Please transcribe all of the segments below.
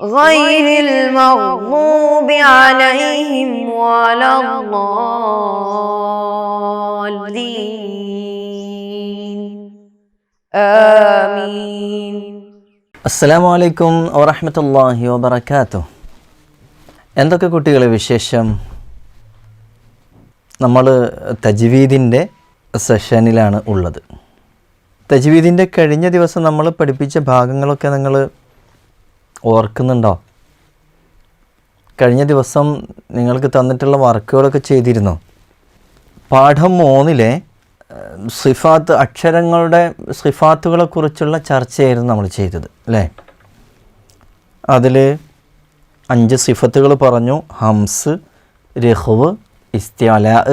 غير المغضوب عليهم ولا الضالين آمين അസ്സലാമു അലൈക്കും വറഹമത്തല്ലാഹി വബർക്കാത്തു എന്തൊക്കെ കുട്ടികളെ വിശേഷം നമ്മൾ തജ്വീദിൻ്റെ സെഷനിലാണ് ഉള്ളത് തജ്വീദിൻ്റെ കഴിഞ്ഞ ദിവസം നമ്മൾ പഠിപ്പിച്ച ഭാഗങ്ങളൊക്കെ നിങ്ങൾ ഓർക്കുന്നുണ്ടോ? കഴിഞ്ഞ ദിവസം നിങ്ങൾക്ക് തന്നിട്ടുള്ള വർക്കുകളൊക്കെ ചെയ്തിരുന്നോ? പാഠം മൂന്നിലെ സിഫാത്ത് അക്ഷരങ്ങളുടെ സിഫാത്തുകളെക്കുറിച്ചുള്ള ചർച്ചയായിരുന്നു നമ്മൾ ചെയ്തത് അല്ലേ? അതിൽ അഞ്ച് സിഫത്തുകൾ പറഞ്ഞു. ഹംസ് രഹുവ് ഇസ്ത്യാല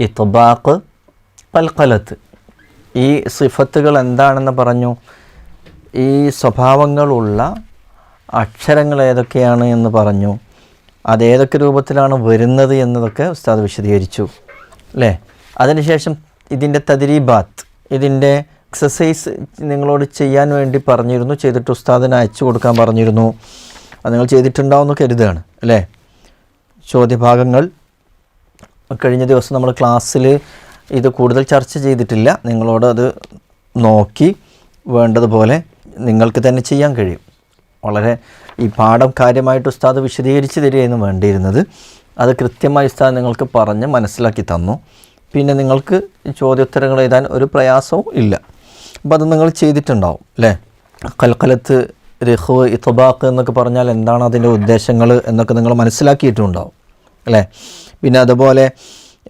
ഇത്ബാഖ് കൽക്കലത്ത് ഈ സിഫത്തുകൾ എന്താണെന്ന് പറഞ്ഞു? ഈ സ്വഭാവങ്ങളുള്ള അക്ഷരങ്ങൾ ഏതൊക്കെയാണ് എന്ന് പറഞ്ഞു. അതേതൊക്കെ രൂപത്തിലാണ് വരുന്നത് എന്നതൊക്കെ ഉസ്താദ് വിശദീകരിച്ചു. അല്ലേ? അതിനുശേഷം ഇതിന്റെ തദ്രീബാത്ത് ഇതിന്റെ എക്സസൈസ് നിങ്ങളോട് ചെയ്യാൻ വേണ്ടി പറഞ്ഞിരുന്നു ചെയ്തിട്ട് ഉസ്താദിനെ അയച്ചു കൊടുക്കാൻ പറഞ്ഞിരുന്നു. അത് നിങ്ങൾ ചെയ്തിട്ടുണ്ടാവുമെന്ന് കരുതുകയാണ്. അല്ലേ? ചോദ്യഭാഗങ്ങൾ. കഴിഞ്ഞ ദിവസം നമ്മൾ ക്ലാസ്സിൽ ഇത് കൂടുതൽ ചർച്ച ചെയ്തിട്ടില്ല. നിങ്ങളോട് അത് നോക്കി വേണ്ടതുപോലെ നിങ്ങൾക്ക് തന്നെ ചെയ്യാൻ കഴിയും. വളരെ ഈ പാഠം കാര്യമായിട്ട് ഉസ്താദ് വിശദീകരിച്ച് തരികയെന്ന് വേണ്ടിയിരുന്നത്. അത് കൃത്യമായി ഉസ്താദ് നിങ്ങൾക്ക് പറഞ്ഞ് മനസ്സിലാക്കി തന്നു. പിന്നെ നിങ്ങൾക്ക് ചോദ്യോത്തരങ്ങൾ എഴുതാൻ ഒരു പ്രയാസവും ഇല്ല. അപ്പോൾ അത് നിങ്ങൾ ചെയ്തിട്ടുണ്ടാവും അല്ലേ? കൽക്കലത്ത് രഹു ഇത്തബാക്ക് എന്നൊക്കെ പറഞ്ഞാൽ എന്താണ് അതിന്റെ ഉദ്ദേശങ്ങൾ എന്നൊക്കെ നിങ്ങൾ മനസ്സിലാക്കിയിട്ടുണ്ടാവും അല്ലേ? പിന്നെ അതുപോലെ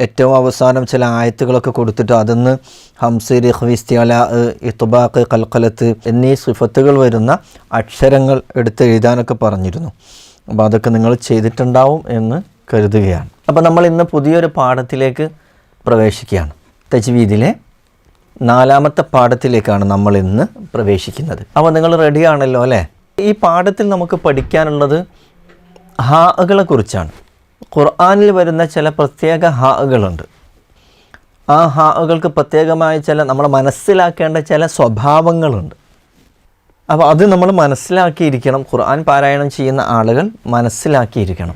ഏറ്റവും അവസാനം ചില ആയത്തുകളൊക്കെ കൊടുത്തിട്ട് അതിന്ന് ഹംസി രഹ്വിസ്തിയല ഇത്തുബാക്ക് കൽക്കലത്ത് എന്നീ സിഫത്തുകൾ വരുന്ന അക്ഷരങ്ങൾ എടുത്ത് എഴുതാനൊക്കെ പറഞ്ഞിരുന്നു. അപ്പോൾ അതൊക്കെ നിങ്ങൾ ചെയ്തിട്ടുണ്ടാവും എന്ന് കരുതുകയാണ്. അപ്പോൾ നമ്മൾ ഇന്ന് പുതിയൊരു പാഠത്തിലേക്ക് പ്രവേശിക്കുകയാണ്. തജ്വീദിലെ നാലാമത്തെ പാഠത്തിലേക്കാണ് നമ്മൾ ഇന്ന് പ്രവേശിക്കുന്നത്. അപ്പോൾ നിങ്ങൾ റെഡിയാണല്ലോ അല്ലേ? ഈ പാഠത്തിൽ നമുക്ക് പഠിക്കാനുള്ളത് ഹാകളെ കുറിച്ചാണ്. ഖുർആനിൽ വരുന്ന ചില പ്രത്യേക ഹാകളുണ്ട്. ആ ഹാകൾക്ക് പ്രത്യേകമായ ചില നമ്മൾ മനസ്സിലാക്കേണ്ട ചില സ്വഭാവങ്ങളുണ്ട്. അപ്പോൾ അത് നമ്മൾ മനസ്സിലാക്കിയിരിക്കണം. ഖുർആൻ പാരായണം ചെയ്യുന്ന ആളുകൾ മനസ്സിലാക്കിയിരിക്കണം.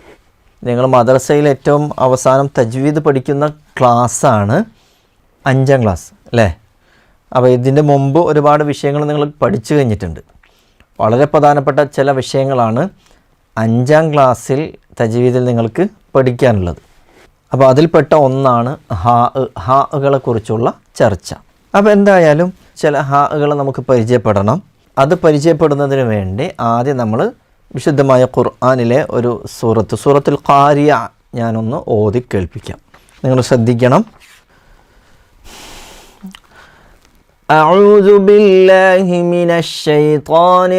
നിങ്ങൾ മദ്രസയിൽ ഏറ്റവും അവസാനം തജ്വീദ് പഠിക്കുന്ന ക്ലാസ്സാണ് അഞ്ചാം ക്ലാസ് അല്ലേ? അപ്പോൾ ഇതിന്റെ മുമ്പ് ഒരുപാട് വിഷയങ്ങൾ നിങ്ങൾ പഠിച്ചു കഴിഞ്ഞിട്ടുണ്ട്. വളരെ പ്രധാനപ്പെട്ട ചില വിഷയങ്ങളാണ് അഞ്ചാം ക്ലാസ്സിൽ തജ്വീദിൽ നിങ്ങൾക്ക് പഠിക്കാനുള്ളത് അപ്പോൾ അതിൽപ്പെട്ട ഒന്നാണ് ഹാ ഹാകളെ കുറിച്ചുള്ള ചർച്ച അപ്പോൾ എന്തായാലും ചില ഹാകൾ നമുക്ക് പരിചയപ്പെടണം അത് പരിചയപ്പെടുന്നതിന് വേണ്ടി ആദ്യം നമ്മൾ വിശുദ്ധമായ ഖുർആാനിലെ ഒരു സൂറത്ത് സൂറത്തുൽ ഖാരിയ ഞാനൊന്ന് ഓതി കേൾപ്പിക്കാം നിങ്ങൾ ശ്രദ്ധിക്കണം أعوذ بالله من الشيطان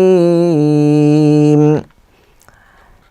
الرجيم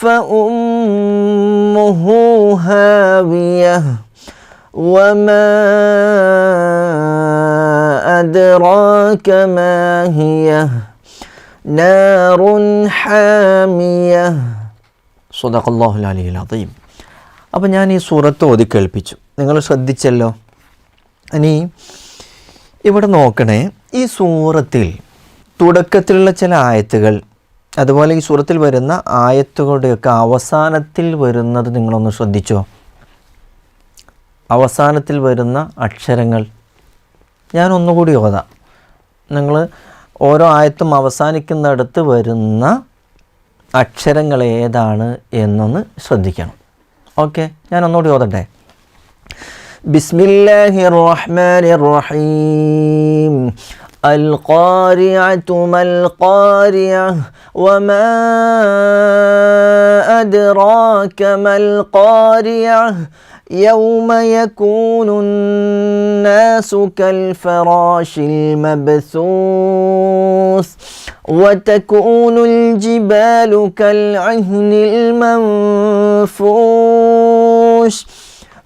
فأمه هاوية وما أدراك ما هي نار حامية صدق الله العلي العظيم അപ്പം ഞാൻ ഈ സൂറത്ത് ഓതി കേൾപ്പിച്ചു നിങ്ങൾ ശ്രദ്ധിച്ചല്ലോ ഇനി ഇവിടെ നോക്കണേ ഈ സൂറത്തിൽ തുടക്കത്തിലുള്ള ചില ആയത്തുകൾ അതുപോലെ ഈ സൂറത്തിൽ വരുന്ന ആയത്തുകളുടെയൊക്കെ അവസാനത്തിൽ വരുന്നത് നിങ്ങളൊന്ന് ശ്രദ്ധിച്ചോ? അവസാനത്തിൽ വരുന്ന അക്ഷരങ്ങൾ. ഞാൻ ഒന്നുകൂടി ഓതാം. നിങ്ങൾ ഓരോ ആയത്തും അവസാനിക്കുന്നിടത്ത് വരുന്ന അക്ഷരങ്ങൾ ഏതാണ് എന്നൊന്ന് ശ്രദ്ധിക്കണം. ഓക്കെ ഞാൻ ഒന്നുകൂടി ഓതട്ടെ. ബിസ്മില്ലാഹി റഹ്മാൻ റഹീം. القارعة ما القارعة وما أدراك ما القارعة يوم يكون الناس كالفراش المبثوث وتكون الجبال كالعهن المنفوش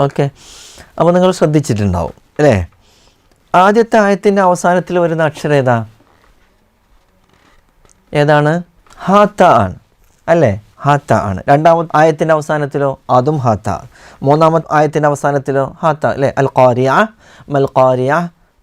ഓക്കെ. അപ്പോൾ നിങ്ങൾ ശ്രദ്ധിച്ചിട്ടുണ്ടാവും അല്ലേ? ആദ്യത്തെ ആയത്തിന്റെ അവസാനത്തിൽ വരുന്ന അക്ഷരം ഏതാ? ഏതാണ്? ഹാത്ത ആണ് അല്ലേ? ഹാത്ത ആണ്. രണ്ടാമത്തെ ആയത്തിന്റെ അവസാനത്തിലോ? അതും ഹാത്ത. മൂന്നാമത്തെ ആയത്തിന്റെ അവസാനത്തിലോ? ഹാത്ത അല്ലേ? അൽ ഖാരിയ മൽ ഖാരിയ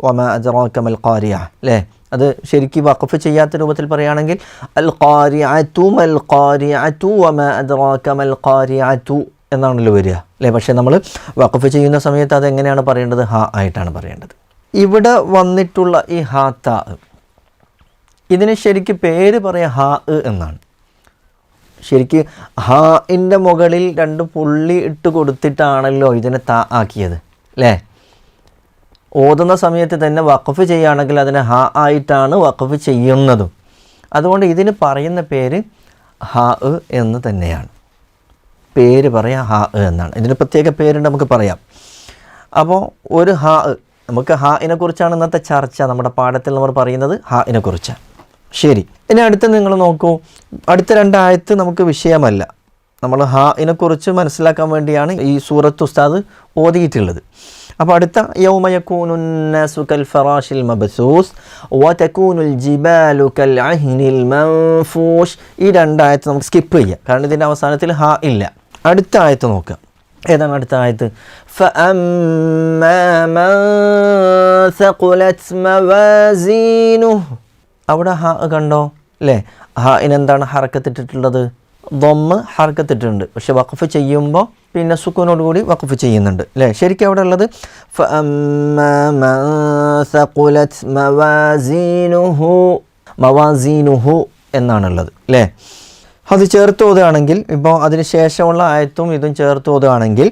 വമ അജറോക്ക മൽ ഖാരിയ അല്ലേ? അത് ശരിക്കും വഖഫ് ചെയ്യാത്ത രൂപത്തിൽ പറയുകയാണെങ്കിൽ അൽ ഖാരിഅതു മൽ ഖാരിഅതു വമ അജറോക്ക മൽ ഖാരിഅതു എന്നാണല്ലോ വരിക. അല്ലേ? പക്ഷേ നമ്മൾ വഖഫ് ചെയ്യുന്ന സമയത്ത് അതെങ്ങനെയാണ് പറയേണ്ടത്? ഹാ ആയിട്ടാണ് പറയേണ്ടത്. ഇവിടെ വന്നിട്ടുള്ള ഈ ഹാത്ത ഇതിന് ശരിക്ക് പേര് പറയാം ഹാ എന്നാണ്. ശരിക്ക് ഹാഇന്റെ മുകളിൽ രണ്ട് പുള്ളി ഇട്ട് കൊടുത്തിട്ടാണല്ലോ ഇതിനെ താ ആക്കിയത്. അല്ലേ? ഓതുന്ന സമയത്ത് തന്നെ വഖഫ് ചെയ്യുകയാണെങ്കിൽ അതിനെ ഹാ ആയിട്ടാണ് വഖഫ് ചെയ്യുന്നതും. അതുകൊണ്ട് ഇതിന് പറയുന്ന പേര് ഹാ എന്ന് തന്നെയാണ്. പേര് പറയാം ഹാ എന്നാണ്. ഇതിന് പ്രത്യേക പേരുണ്ട് നമുക്ക് പറയാം. അപ്പോൾ ഒരു ഹാ നമുക്ക് ഹാഇനെ ഇനെക്കുറിച്ചാണ് ഇന്നത്തെ ചർച്ച. നമ്മുടെ പാഠത്തിൽ നമ്മൾ പറയുന്നത് ഹാഇനെ ഇനെക്കുറിച്ച് ശരി ഇനി അടുത്ത് നിങ്ങൾ നോക്കൂ. അടുത്ത രണ്ടായത്ത് നമുക്ക് വിഷയമല്ല. നമ്മൾ ഹാഇനെ ഇനെക്കുറിച്ച് മനസ്സിലാക്കാൻ വേണ്ടിയാണ് ഈ സൂറത്ത് ഉസ്താദ് ഓതിയിട്ടുള്ളത്. അപ്പോൾ അടുത്ത യൗമയക്കൂനുന്നസു ഫറാഷിൽ മബസൂസ് വതകൂനുൽ ജിബാലു അഹ്നിൽ മൻഫൂഷ്. ഈ രണ്ടായത്ത് നമുക്ക് സ്കിപ്പ് ചെയ്യാം. കാരണം ഇതിന്റെ അവസാനത്തിൽ ഹാ ഇല്ല. അടുത്ത ആയത്ത് നോക്കാം. ഏതാണ് അടുത്ത ആയത്ത്? അവിടെ ഹ കണ്ടോ? അല്ലേ ഹ ഇനെന്താണ് ഹറക്കത്തിട്ടിട്ടുള്ളത് ദൊമ്മ് ഹർക്കത്തിട്ടുണ്ട്. പക്ഷെ വഖഫ് ചെയ്യുമ്പോൾ പിന്നെ സുക്കൂനോട് കൂടി വഖഫ് ചെയ്യുന്നുണ്ട്. അല്ലേ ശരിക്കും അവിടെ ഉള്ളത്? മവാസീനുഹു എന്നാണുള്ളത്. അല്ലേ അത് ചേർത്ത് ഓതുകയാണെങ്കിൽ ഇപ്പോൾ അതിന് ശേഷമുള്ള ആയത്തും ഇതും ചേർത്ത് ഓതുകയാണെങ്കിൽ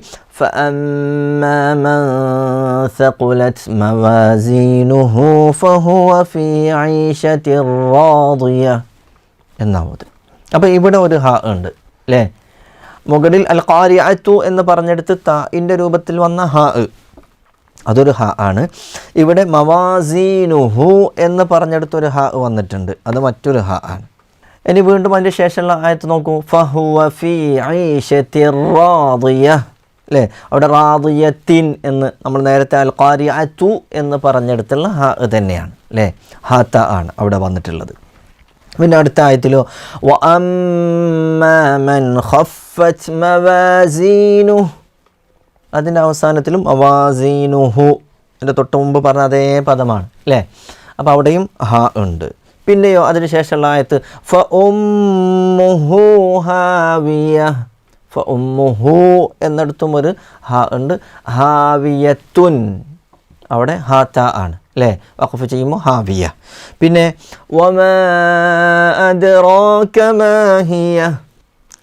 എന്നാമത് അപ്പോൾ ഇവിടെ ഒരു ഹ ഉണ്ട് അല്ലേ മുകളിൽ അൽ കാരിയത്തു എന്ന് പറഞ്ഞെടുത്ത് താഇന്റെ രൂപത്തിൽ വന്ന ഹ അതൊരു ഹ ആണ്. ഇവിടെ മവാസീനുഹു എന്ന് പറഞ്ഞെടുത്തൊരു ഹ വന്നിട്ടുണ്ട്. അത് മറ്റൊരു ഹ ആണ്. ഇനി വീണ്ടും അതിന്റെ ശേഷമുള്ള ആയത്ത് നോക്കൂ. ഫഹുവ ഫി റാദിയ. അല്ലേ? അവിടെ റാദിയത്തിൻ എന്ന് നമ്മൾ നേരത്തെ അൽ ഖാരിഅത്തു എന്ന് പറഞ്ഞെടുത്തുള്ള ഹ തന്നെയാണ് അല്ലേ? ഹാത്ത ആണ് അവിടെ വന്നിട്ടുള്ളത്. പിന്നെ അടുത്ത ആയത്തിലോ ഖഫത്ത് മവാസീനു അതിന്റെ അവസാനത്തിലും അവാസീനുഹു എന്റെ തൊട്ട് മുമ്പ് പറഞ്ഞ അതേ പദമാണ്. അല്ലേ? അപ്പോൾ അവിടെയും ഹ ഉണ്ട്. പിന്നെയോ അതിനുശേഷമുള്ള ആയത്ത് ഫ ഉമ്മുഹു ഹാവിയ ഫ ഉമ്മുഹു എന്നിടത്തും ഒരു ഹ ഉണ്ട്. ഹാവിയത്തുൻ അവിടെ ഹാത്ത ആണ് അല്ലേ? വഖഫ് ചെയ്യുമ്പോൾ ഹാവിയ. പിന്നെ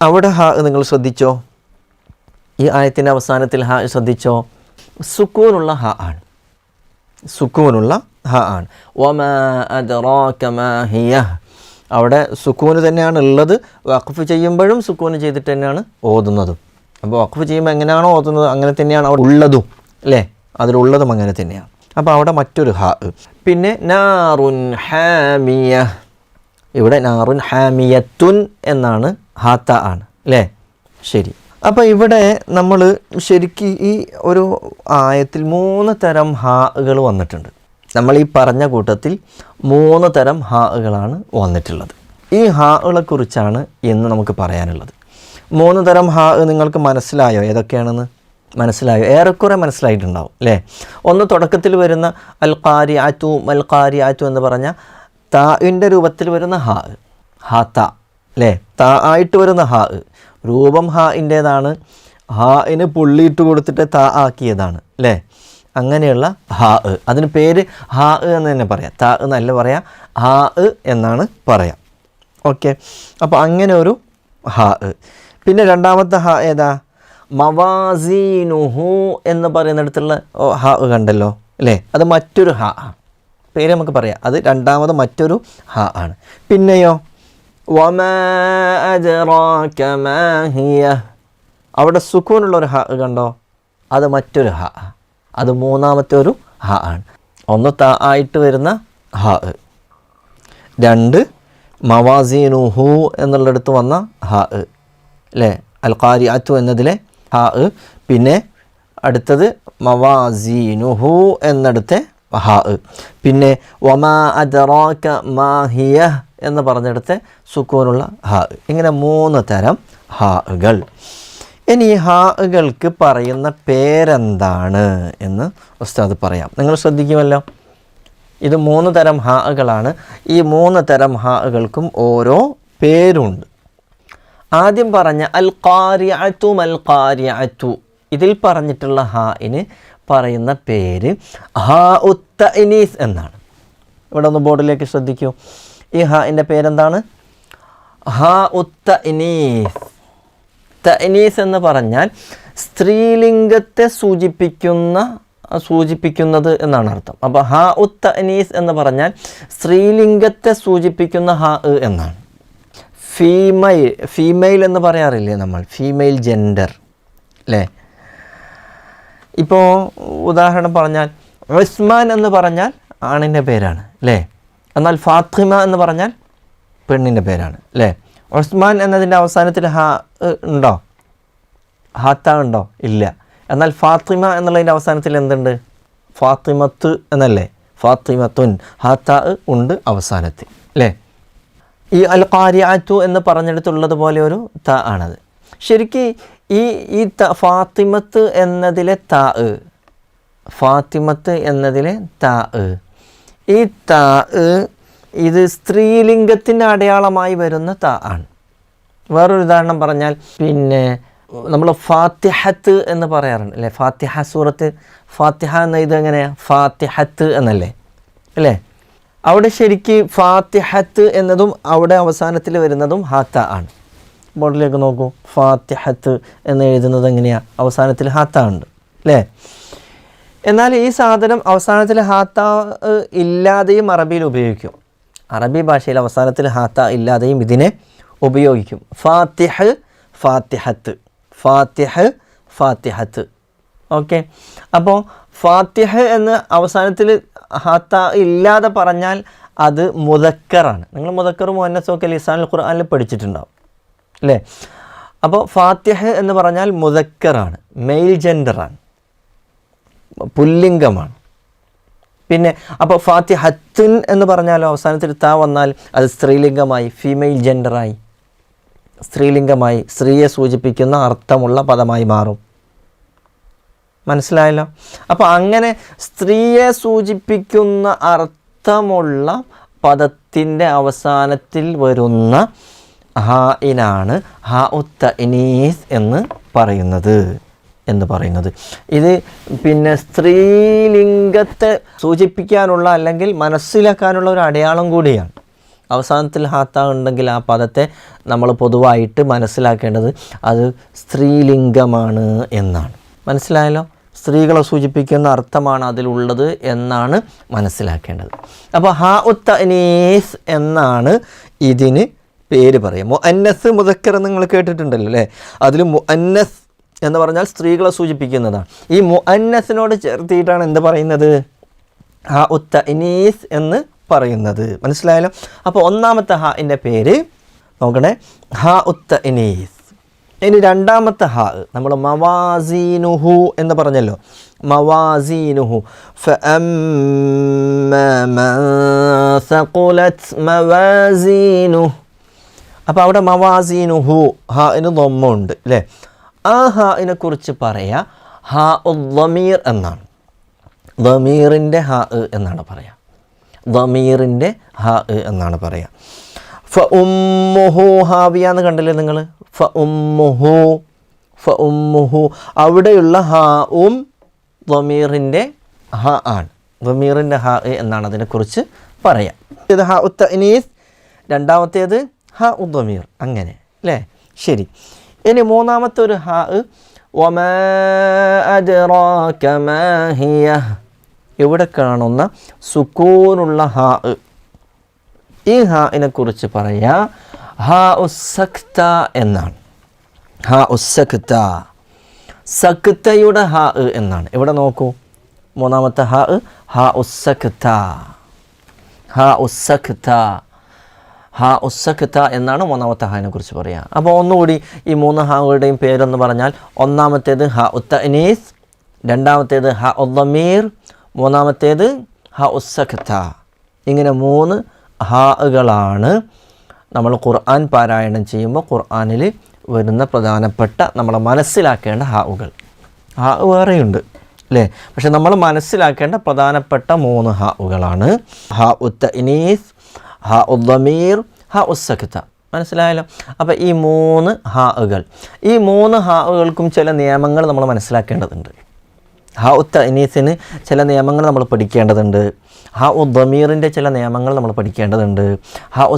അവിടെ ഹാ നിങ്ങൾ ശ്രദ്ധിച്ചോ? ഈ ആയത്തിന്റെ അവസാനത്തിൽ ഹാ ശ്രദ്ധിച്ചോ? സുക്കൂനുള്ള ഹ ആണ്. സുക്കൂനുള്ള ഹ ആണ്. വമാ അദ്റാക മാ അവിടെ സുക്കൂന് തന്നെയാണ് ഉള്ളത്. വഖഫ് ചെയ്യുമ്പോഴും സുക്കൂന് ചെയ്തിട്ട് തന്നെയാണ് ഓതുന്നതും. അപ്പോൾ വഖഫ് ചെയ്യുമ്പോൾ എങ്ങനെയാണോ ഓതുന്നത്? അങ്ങനെ തന്നെയാണ് അവിടെ ഉള്ളതും അല്ലേ? അതിലുള്ളതും അങ്ങനെ തന്നെയാണ്. അപ്പോൾ അവിടെ മറ്റൊരു ഹാ. പിന്നെ നാറുൻ ഹാമിയ. ഇവിടെ നാറുൻ ഹാമിയത്തുൻ എന്നാണ് ഹാത്ത ആണ് അല്ലേ? ശരി. അപ്പോൾ ഇവിടെ നമ്മൾ ശരിക്ക് ഈ ഒരു ആയത്തിൽ മൂന്ന് തരം ഹാകൾ വന്നിട്ടുണ്ട്. നമ്മൾ ഈ പറഞ്ഞ കൂട്ടത്തിൽ മൂന്ന് തരം ഹാകളാണ് വന്നിട്ടുള്ളത്. ഈ ഹാകളെക്കുറിച്ചാണ് ഇന്ന് നമുക്ക് പറയാനുള്ളത്. മൂന്ന് തരം ഹാ നിങ്ങൾക്ക് മനസ്സിലായോ? ഏതൊക്കെയാണെന്ന്? മനസ്സിലായോ? ഏറെക്കുറെ മനസ്സിലായിട്ടുണ്ടാവും അല്ലേ? ഒന്ന് തുടക്കത്തിൽ വരുന്ന അൽ ഖാരി ആറ്റു ഖാരി ആറ്റു എന്ന് പറഞ്ഞ താഇന്റെ രൂപത്തിൽ വരുന്ന ഹാ ഹാ ത അല്ലേ? താ ആയിട്ട് വരുന്ന ഹാ രൂപം ഹാ ഇന്റേതാണ്. ഹാ ഇന് പുള്ളിയിട്ട് കൊടുത്തിട്ട് താ ആക്കിയതാണ് അല്ലേ? അങ്ങനെയുള്ള ഹാ അതിന് പേര് ഹാ എന്ന് തന്നെ പറയാം. താ എന്നല്ല പറയാം. ഹാ എന്നാണ് പറയാം. ഓക്കെ. അപ്പോൾ അങ്ങനെ ഒരു ഹാ പിന്നെ രണ്ടാമത്തെ ഹാ ഏതാ? മവാസീനുഹു എന്ന് പറയുന്നിടത്തുള്ള ഹ കണ്ടല്ലോ അല്ലേ? അത് മറ്റൊരു ഹാ പേര് നമുക്ക് പറയാം. അത് രണ്ടാമത് മറ്റൊരു ഹാ ആണ്. പിന്നെയോ? അവിടെ സുക്കൂനുള്ള ഒരു ഹ കണ്ടോ? അത് മറ്റൊരു ഹ അത് മൂന്നാമത്തെ ഒരു ഹ ആണ്. ഒന്ന് ത ആയിട്ട് വരുന്ന ഹ. രണ്ട് മവാസീനുഹു എന്നുള്ളിടത്ത് വന്ന ഹ. അല്ലേ അൽ ഖാരിഅത്തു എന്നതിലെ ഹ. പിന്നെ അടുത്തത് മവാസീനുഹു എന്നിടത്തെ ഹ. പിന്നെ വമാ അദറാക മാഹിയ എന്ന് പറഞ്ഞിടത്തെ സുക്കൂനുള്ള ഹ. ഇങ്ങനെ മൂന്ന് തരം ഹാകൾ ഇനി ഹാകൾക്ക് പറയുന്ന പേരെന്താണ് എന്ന് ഉസ്താദ് പറയാം. നിങ്ങൾ ശ്രദ്ധിക്കുമല്ലോ? ഇത് മൂന്ന് തരം ഹാകളാണ് ഈ മൂന്ന് തരം ഹാകൾക്കും ഓരോ പേരുണ്ട്. ആദ്യം പറഞ്ഞ അൽ ഖാരിഅത്തു മൽ ഖാരിഅത്തു ഇതിൽ പറഞ്ഞിട്ടുള്ള ഹാഇന് പറയുന്ന പേര് ഹാ ഉത്തഇനീസ് എന്നാണ്. ഇവിടെ ഒന്ന് ബോർഡിലേക്ക് ശ്രദ്ധിക്കൂ. ഈ ഹാഇന്റെ പേരെന്താണ്? ഹാ ഉത്തഇനീസ് തനീസ് എന്ന് പറഞ്ഞാൽ സ്ത്രീലിംഗത്തെ സൂചിപ്പിക്കുന്ന സൂചിപ്പിക്കുന്നത് എന്നാണ് അർത്ഥം. അപ്പോൾ ഹാ ഉ തനീസ് എന്ന് പറഞ്ഞാൽ സ്ത്രീലിംഗത്തെ സൂചിപ്പിക്കുന്ന ഹാ എന്നാണ്. ഫീമെയിൽ ഫീമെയിൽ എന്ന് പറയാറില്ലേ നമ്മൾ? ഫീമെയിൽ ജെൻഡർ അല്ലേ ഇപ്പോൾ ഉദാഹരണം പറഞ്ഞാൽ ഉസ്മാൻ എന്ന് പറഞ്ഞാൽ ആണിന്റെ പേരാണ് അല്ലേ എന്നാൽ ഫാത്തിമ എന്ന് പറഞ്ഞാൽ പെണ്ണിന്റെ പേരാണ് അല്ലേ ഉസ്മാൻ എന്നതിന്റെ അവസാനത്തിൽ ഹാ ഉണ്ടോ? ഹാത്ത ഉണ്ടോ? ഇല്ല. എന്നാൽ ഫാത്തിമ എന്നുള്ളതിന്റെ അവസാനത്തിൽ എന്തുണ്ട്? ഫാത്തിമത്ത് എന്നല്ലേ? ഫാത്തിമത്തുൻ. ഹാത്ത ഉണ്ട് അവസാനത്തിൽ. അല്ലേ? ഈ അൽ ഖാരിയാറ്റു എന്ന് പറഞ്ഞെടുത്തുള്ളത് പോലെ ഒരു ത ആണത്. ശരിക്ക് ഈ ഈ ത ഫാത്തിമത്ത് എന്നതിലെ ത ഫാത്തിമത്ത് എന്നതിലെ ത ഈ ത ഇത് സ്ത്രീലിംഗത്തിന്റെ അടയാളമായി വരുന്ന ത ആണ്. വേറൊരു ഉദാഹരണം പറഞ്ഞാൽ പിന്നെ നമ്മൾ ഫാത്തിഹത്ത് എന്ന് പറയാറുണ്ട് അല്ലേ? ഫാത്തിഹ സൂറത്ത് ഫാത്തിഹ എന്ന ഇത് എങ്ങനെയാണ് ഫാത്തിഹത്ത് എന്നല്ലേ? അല്ലേ? അവിടെ ശരിക്ക് ഫാത്തിഹത്ത് എന്നതും അവിടെ അവസാനത്തിൽ വരുന്നതും ഹാത്ത ആണ്. ബോർഡിലേക്ക് നോക്കൂ. ഫാത്തിഹത്ത് എന്ന് എഴുതുന്നത് എങ്ങനെയാണ് അവസാനത്തിൽ ഹാത്ത ഉണ്ട് അല്ലേ? എന്നാൽ ഈ സാധനം അവസാനത്തിൽ ഹാത്ത ഇല്ലാതെയും അറബിയിൽ ഉപയോഗിക്കും. അറബി ഭാഷയിൽ അവസാനത്തിൽ ഹാത്ത ഇല്ലാതെയും ഇതിനെ ഉപയോഗിക്കും. ഫാത്തിഹ് ഫാത്തിഹത്ത്. ഫാത്തിഹ് ഫാത്തിഹത്ത്. ഓക്കെ. അപ്പോൾ ഫാത്തിഹ് എന്ന് അവസാനത്തിൽ ഹാത്ത ഇല്ലാതെ പറഞ്ഞാൽ അത് മുതക്കറാണ് നിങ്ങൾ മുതക്കർ മുഹന്നസൊക്കെ ലിസാനുൽ ഖുർആാനിൽ പഠിച്ചിട്ടുണ്ടാവും. അല്ലേ? അപ്പോൾ ഫാത്തിഹ് എന്ന് പറഞ്ഞാൽ മുതക്കറാണ് മെയിൽ ജെൻഡറാണ് പുല്ലിംഗമാണ്. പിന്നെ അപ്പോൾ ഫാത്തിഹത്തുൻ എന്ന് പറഞ്ഞാലോ അവസാനത്തിൽ താ വന്നാൽ അത് സ്ത്രീലിംഗമായി ഫീമെയിൽ ജെൻഡറായി സ്ത്രീലിംഗമായി സ്ത്രീയെ സൂചിപ്പിക്കുന്ന അർത്ഥമുള്ള പദമായി മാറും. മനസ്സിലായല്ലോ? അപ്പോൾ അങ്ങനെ സ്ത്രീയെ സൂചിപ്പിക്കുന്ന അർത്ഥമുള്ള പദത്തെ പദത്തിന്റെ അവസാനത്തിൽ വരുന്ന ഹാ ഇനാണ് ഹാ ഉത്തനീസ് എന്ന് പറയുന്നത്. എന്ന് പറയുന്നത്. ഇത് പിന്നെ സ്ത്രീലിംഗത്തെ സൂചിപ്പിക്കാനുള്ള അല്ലെങ്കിൽ മനസ്സിലാക്കാനുള്ള ഒരു അടയാളം കൂടിയാണ്. അവസാനത്തിൽ ഹാത്ത ഉണ്ടെങ്കിൽ ആ പദത്തെ നമ്മൾ പൊതുവായിട്ട് മനസ്സിലാക്കേണ്ടത് അത് സ്ത്രീലിംഗമാണ് എന്നാണ്. മനസ്സിലായല്ലോ? സ്ത്രീകളെ സൂചിപ്പിക്കുന്ന അർത്ഥമാണ് അതിലുള്ളത് എന്നാണ് മനസ്സിലാക്കേണ്ടത്. അപ്പോൾ ഹാ ഉത്തനീസ് എന്നാണ് ഇതിന് പേര് പറയുക. മുഅന്നസ് മുതക്കർ നിങ്ങൾ കേട്ടിട്ടുണ്ടല്ലോ അല്ലേ? അതിൽ മുഅന്നസ് എന്ന് പറഞ്ഞാൽ സ്ത്രീകളെ സൂചിപ്പിക്കുന്നതാണ് ഈ മുഅന്നസിനോട് ചേർത്തിയിട്ടാണ് എന്ത് പറയുന്നത്? ആ ഉത്ത ഇനീസ് എന്ന് പറയുന്നത്. മനസ്സിലായല്ലോ? അപ്പോൾ ഒന്നാമത്തെ ഹാഇന്റെ പേര് നോക്കണേ. ഹാ ഉത്തനീസ് ഇനി രണ്ടാമത്തെ ഹാ നമ്മൾ മവാസീനുഹു എന്ന് പറഞ്ഞല്ലോ. മവാസീനുഹു. മവാസീനു അപ്പോൾ അവിടെ മവാസീനുഹു ഹാ എന്ന് ദൊമ്മുണ്ട് അല്ലേ ആ ഹാഇനെ കുറിച്ച് പറയുക ഹാ ഉമീർ എന്നാണ്. ദമീറിന്റെ ഹാ എന്നാണ് പറയുക ദമീറിന്റെ ഹാ എന്നാണ് പറയുക ഫ ഉമ്മുഹു ഹാവിയ എന്ന് കണ്ടില്ലേ നിങ്ങൾ? ഫ ഉമ്മുഹു ഫ ഉമ്മുഹു. അവിടെയുള്ള ഹാ ഉം ദമീറിന്റെ ഹ ആണ്. ദമീറിന്റെ ഹ എന്നാണ് അതിനെക്കുറിച്ച് പറയാം. ഇത് ഹ ഉത്തനീസ് രണ്ടാമത്തേത് ഹ ഉദ്മീർ അങ്ങനെ അല്ലേ? ശരി. ഇനി മൂന്നാമത്തെ ഒരു ഹ ഇവിടെ കാണുന്ന സുക്കൂനുള്ള ഹാ. ഈ ഹാനെ കുറിച്ച് പറയാ ഹാ ഉസ്സക്ത എന്നാണ്. ഹാ ഉസ്സക്ത സക്തയുടെ ഹാ എന്നാണ്. ഇവിടെ നോക്കൂ. മൂന്നാമത്തെ ഹാ ഹാ ഉസ്സക്ത ഹാ ഉസ്സക്ത ഹാ ഉസ്സഖത്ത എന്നാണ് മൂന്നാമത്തെ ഹാനെ കുറിച്ച് പറയുക അപ്പോൾ ഒന്നുകൂടി ഈ മൂന്ന് ഹാകളുടെയും പേരെന്ന് പറഞ്ഞാൽ ഒന്നാമത്തേത് ഹ ഉത്തനീസ് രണ്ടാമത്തേത് ഹ ഉദ്ദമീർ മൂന്നാമത്തേത് ഹ ഉസ്സഖത്ത ഇങ്ങനെ മൂന്ന് ഹാകളാണ് നമ്മൾ ഖുർആൻ പാരായണം ചെയ്യുമ്പോൾ ഖുർആനിൽ വരുന്ന പ്രധാനപ്പെട്ട നമ്മൾ മനസ്സിലാക്കേണ്ട ഹാവുകൾ. ഹാ വേറെയുണ്ട് അല്ലേ? പക്ഷെ നമ്മൾ മനസ്സിലാക്കേണ്ട പ്രധാനപ്പെട്ട മൂന്ന് ഹാവുകളാണ് ഹ ഉത്ത ഇനീസ് ഹ ഉദ്മീർ ഹ ഉസ്സഖത്ത മനസ്സിലായല്ലോ? അപ്പോൾ ഈ മൂന്ന് ഹാകൾ ഈ മൂന്ന് ഹാകൾക്കും ചില നിയമങ്ങൾ നമ്മൾ മനസ്സിലാക്കേണ്ടതുണ്ട്. ഹാ ഉത്ത ഇനീസിന് ചില നിയമങ്ങൾ നമ്മൾ പഠിക്കേണ്ടതുണ്ട്. ഹാ ഉദ്ദമീറിന്റെ ചില നിയമങ്ങൾ നമ്മൾ പഠിക്കേണ്ടതുണ്ട്. ഹാ ഉ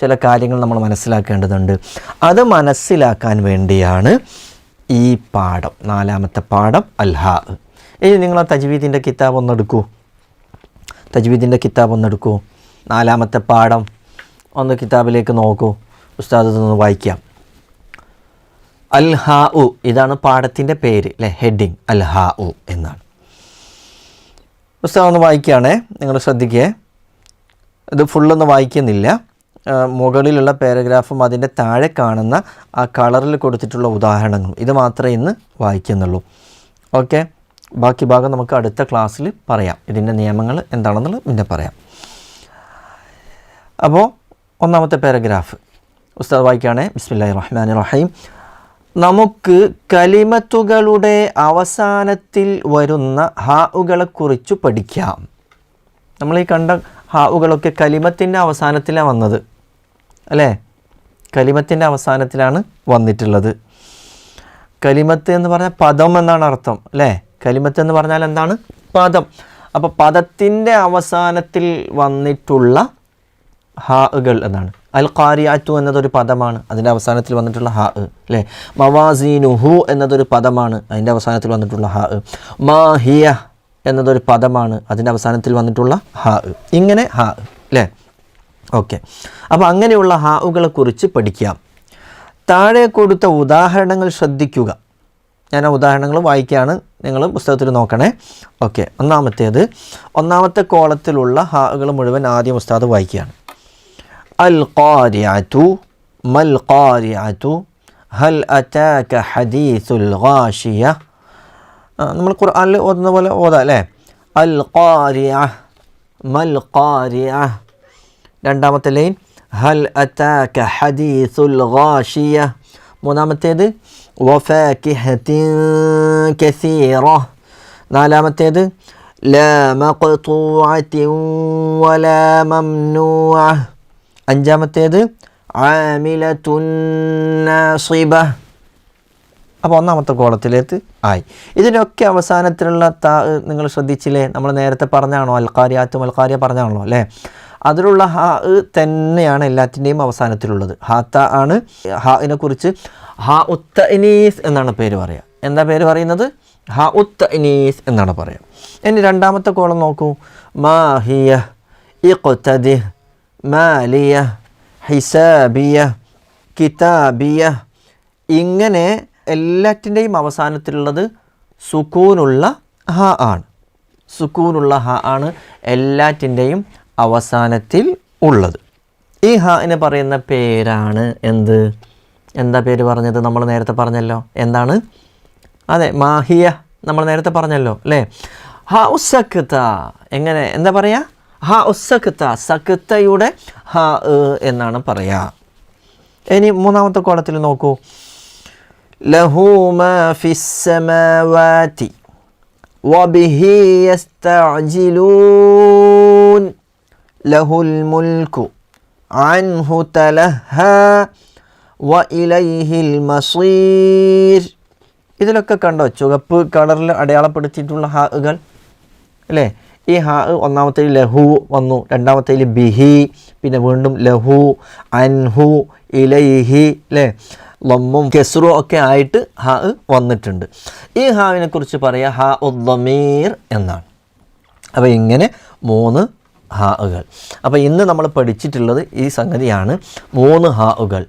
ചില കാര്യങ്ങൾ നമ്മൾ മനസ്സിലാക്കേണ്ടതുണ്ട്. അത് മനസ്സിലാക്കാൻ വേണ്ടിയാണ് ഈ പാഠം. നാലാമത്തെ പാഠം അൽഹാ ഇനി നിങ്ങൾ ആ തജ്വീദിന്റെ കിതാബ് ഒന്നെടുക്കൂ തജ്വീദിന്റെ കിതാബ് ഒന്നെടുക്കൂ നാലാമത്തെ പാഠം ഒന്ന് കിതാബിലേക്ക് നോക്കൂ. ഉസ്താദ് ഒന്ന് വായിക്കാം. അൽ ഹാ ഉ ഇതാണ് പാഠത്തിന്റെ പേര് അല്ലേ ഹെഡിങ് അൽ ഹാ ഉ എന്നാണ്. പുസ്തകം ഒന്ന് വായിക്കുകയാണേ നിങ്ങൾ ശ്രദ്ധിക്കുക ഇത് ഫുള്ളൊന്നും വായിക്കുന്നില്ല. മുകളിലുള്ള പാരഗ്രാഫും അതിന്റെ താഴെ കാണുന്ന ആ കളറിൽ കൊടുത്തിട്ടുള്ള ഉദാഹരണങ്ങളും. ഇത് മാത്രമേ ഇന്ന് വായിക്കുന്നുള്ളൂ. ഓക്കെ ബാക്കി ഭാഗം നമുക്ക് അടുത്ത ക്ലാസ്സിൽ പറയാം. ഇതിന്റെ നിയമങ്ങൾ എന്താണെന്നുള്ളത് പിന്നെ പറയാം. അപ്പോൾ ഒന്നാമത്തെ പാരഗ്രാഫ് ഉസ്താദ് വായിക്കുകയാണേ. ബിസ്മില്ലാഹി റഹ്മാൻ റഹീം നമുക്ക് കലിമത്തുകളുടെ അവസാനത്തിൽ വരുന്ന ഹാവുകളെക്കുറിച്ച് പഠിക്കാം. നമ്മൾ ഈ കണ്ട ഹാവുകളൊക്കെ കലിമത്തിന്റെ അവസാനത്തിലാണ് വന്നത്. അല്ലേ? കലിമത്തിന്റെ അവസാനത്തിലാണ് വന്നിട്ടുള്ളത്. കലിമത്ത് എന്ന് പറഞ്ഞാൽ പദം എന്നാണ് അർത്ഥം അല്ലേ? കലിമത്ത് എന്ന് പറഞ്ഞാൽ എന്താണ്? പദം. അപ്പോൾ പദത്തിന്റെ അവസാനത്തിൽ വന്നിട്ടുള്ള ഹാകൾ എന്നാണ്. അൽ ഖാരിയാറ്റു എന്നതൊരു പദമാണ്. അതിന്റെ അവസാനത്തിൽ വന്നിട്ടുള്ള ഹാ അല്ലേ? മവാസീനുഹു എന്നതൊരു പദമാണ്. അതിന്റെ അവസാനത്തിൽ വന്നിട്ടുള്ള ഹാ മാഹിയ എന്നതൊരു പദമാണ്. അതിന്റെ അവസാനത്തിൽ വന്നിട്ടുള്ള ഹാ ഇങ്ങനെ ഹാ അല്ലേ? ഓക്കെ. അപ്പോൾ അങ്ങനെയുള്ള ഹാവുകളെ കുറിച്ച് പഠിക്കാം. താഴെ കൊടുത്ത ഉദാഹരണങ്ങൾ ശ്രദ്ധിക്കുക. ഞാൻ ആ ഉദാഹരണങ്ങൾ വായിക്കുകയാണ് നിങ്ങൾ പുസ്തകത്തിൽ നോക്കണേ. ഓക്കെ. ഒന്നാമത്തേത് ഒന്നാമത്തെ കോളത്തിലുള്ള ഹാകൾ മുഴുവൻ ആദ്യം ഉസ്താദ് വായിക്കുകയാണ്. അൽ ഖാരിഅതു മൽ ഖാരിഅതു ഹൽ അതാക ഹദീസുൽ ഗാഷിയ ആ, നമ്മൾ ഖുർആനിൽ ഓതുന്ന പോലെ ഓതാം അല്ലേ അൽ ഖാരിഅ മൽ ഖാരിഅ രണ്ടാമത്തെ ലൈൻ ഹൽ അതാക ഹദീസുൽ ഗാഷിയ മൂന്നാമത്തേത് വഫാകിഹത്തിൻ കസീറ നാലാമത്തേത് لا مقطوعة ولا ممنوعة അഞ്ചാമത്തേത് ആമിലതുന്നാസിബ അപ്പോൾ ഒന്നാമത്തെ കോളത്തിലേക്ക് ആയി. ഇതിനൊക്കെ അവസാനത്തിലുള്ള താ നിങ്ങൾ ശ്രദ്ധിച്ചില്ലേ? നമ്മൾ നേരത്തെ പറഞ്ഞാണോ അൽക്കാരിയാത്തും അൽക്കാരിയ പറഞ്ഞാണല്ലോ അല്ലേ? അതിലുള്ള ഹാ തന്നെയാണ് എല്ലാത്തിന്റെയും അവസാനത്തിലുള്ളത്. ഹാത്ത ആണ് ഹാഇനെ കുറിച്ച് ഹാ ഉത്ത ഇനീസ് എന്നാണ് പേര് പറയുക എന്താ പേര് പറയുന്നത്? ഹാ ഉത്ത ഇനീസ് എന്നാണ് പറയുക ഇനി രണ്ടാമത്തെ കോളം നോക്കൂ. മാഹിയ ഇഖ്തദി. മാലിയ ഹിസാബിയ കിതാബിയ. ഇങ്ങനെ എല്ലാറ്റിന്റെയും അവസാനത്തിലുള്ളത് സുക്കൂനുള്ള ഹ ആണ്. സുക്കൂനുള്ള ഹ ആണ് എല്ലാറ്റിന്റെയും അവസാനത്തിൽ ഉള്ളത്. ഈ ഹാന് പറയുന്ന പേരാണ് എന്ത്? എന്താ പേര് പറഞ്ഞത്? നമ്മൾ നേരത്തെ പറഞ്ഞല്ലോ. എന്താണ്? അതെ മാഹിയ. നമ്മൾ നേരത്തെ പറഞ്ഞല്ലോ അല്ലേ? ഹൗസക്ത. എങ്ങനെ? എന്താ പറയുക ഹ ഉസക്ത സക്തയുടെ ഹ എന്നാണ് പറയുക ഇനി മൂന്നാമത്തെ കോളത്തിൽ നോക്കൂ ലഹു മാ ഫിസ്സമാവാതി وبه يستعجلون له الملك عنه تلهى وإليه المصير ഇതിലൊക്കെ കണ്ടോ ചുവപ്പ് കളറിൽ അടയാളപ്പെടുത്തിയിട്ടുള്ള ഹാകൾ അല്ലേ ഈ ഹാ ഒന്നാമത്തേൽ ലഹു വന്നു രണ്ടാമത്തേൽ ബിഹി പിന്നെ വീണ്ടും ലഹു അൻഹു ഇലൈഹി അല്ലേ ലമ്മും കെസ്റും ഒക്കെ ആയിട്ട് ഹാ വന്നിട്ടുണ്ട്. ഈ ഹാവിനെ കുറിച്ച് പറയുക ഹാ ഉദ്ദമീർ എന്നാണ്. അപ്പോൾ ഇങ്ങനെ മൂന്ന് ഹാകൾ അപ്പോൾ ഇന്ന് നമ്മൾ പഠിച്ചിട്ടുള്ളത് ഈ സംഗതിയാണ് മൂന്ന് ഹാകൾ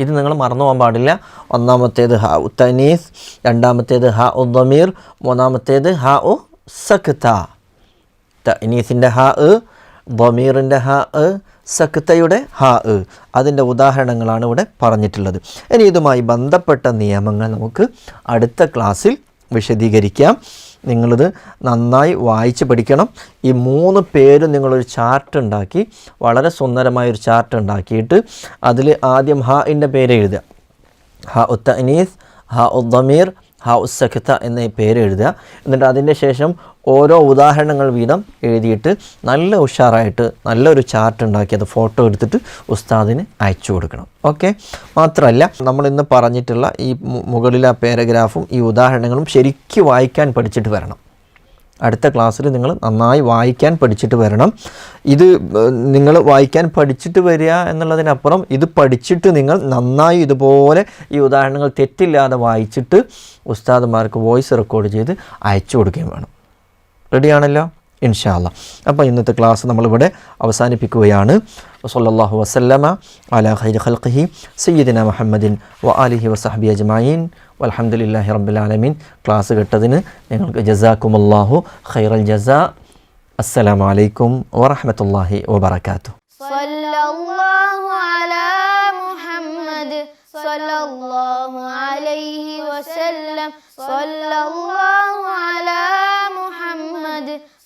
ഇത് നിങ്ങൾ മറന്നു പോകാൻ പാടില്ല. ഒന്നാമത്തേത് ഹ ഉ തനീസ് രണ്ടാമത്തേത് ഹ ഉദ്മീർ ദമീർ മൂന്നാമത്തേത് ഹ ഉ സക്ത തനീസിന്റെ ഹാ എ ബമീറിന്റെ ഹാ എ സക്തയുടെ ഹാ എ അതിന്റെ ഉദാഹരണങ്ങളാണ് ഇവിടെ പറഞ്ഞിട്ടുള്ളത്. ഇനി ഇതുമായി ബന്ധപ്പെട്ട നിയമങ്ങൾ നമുക്ക് അടുത്ത ക്ലാസ്സിൽ വിശദീകരിക്കാം. നിങ്ങളിത് നന്നായി വായിച്ച് പഠിക്കണം. ഈ മൂന്ന് പേരും നിങ്ങളൊരു ചാർട്ട് ഉണ്ടാക്കി വളരെ സുന്ദരമായൊരു ചാർട്ട് ഉണ്ടാക്കിയിട്ട് അതിൽ ആദ്യം ഹാ ഇന്റെ പേര് എഴുതുക. ഹ ഉത്തനീസ് ഹ ഉദ്ദമീർ ഹ ഉസ്സഖത്ത എന്ന പേര് എഴുതുക. എന്നിട്ട് അതിന്റെ ശേഷം ഓരോ ഉദാഹരണങ്ങൾ വീതം എഴുതിയിട്ട് നല്ല ഉഷാറായിട്ട് നല്ലൊരു ചാർട്ട് ഉണ്ടാക്കി അത് ഫോട്ടോ എടുത്തിട്ട് ഉസ്താദിന് അയച്ചു കൊടുക്കണം. ഓക്കെ മാത്രമല്ല നമ്മൾ ഇന്ന് പറഞ്ഞിട്ടുള്ള ഈ മുകളിലെ പാരഗ്രാഫും ഈ ഉദാഹരണങ്ങളും ശരിക്കും വായിക്കാൻ പഠിച്ചിട്ട് വരണം. അടുത്ത ക്ലാസ്സിൽ നിങ്ങൾ നന്നായി വായിക്കാൻ പഠിച്ചിട്ട് വരണം. ഇത് നിങ്ങൾ വായിക്കാൻ പഠിച്ചിട്ട് വരിക എന്നുള്ളതിനപ്പുറം ഇത് പഠിച്ചിട്ട് നിങ്ങൾ നന്നായി ഇതുപോലെ ഈ ഉദാഹരണങ്ങൾ തെറ്റില്ലാതെ വായിച്ചിട്ട് ഉസ്താദുമാർക്ക് വോയിസ് റെക്കോർഡ് ചെയ്ത് അയച്ചു കൊടുക്കുകയും വേണം. റെഡിയാണല്ലോ? ഇൻഷാല്ല അപ്പോൾ ഇന്നത്തെ ക്ലാസ് നമ്മളിവിടെ അവസാനിപ്പിക്കുകയാണ് സല്ലല്ലാഹു വസല്ലമ അല ഖൈർ ഖൽഖിഹി സയ്യിദിന മുഹമ്മദിൻ വ ആലിഹി വസഹബി അജ്മഈൻ വൽഹംദുലില്ലാഹി റബ്ബിൽ ആലമീൻ ക്ലാസ് കേട്ടതിന് നിങ്ങൾക്ക് ജസാക്കുമുല്ലാഹു ഖൈറൽ ജസാ അസ്സലാമു അലൈക്കും വറഹ്മത്തുള്ളാഹി വബറകാതുഹു صلى الله على محمد صلى الله عليه وسلم صلى الله على محمد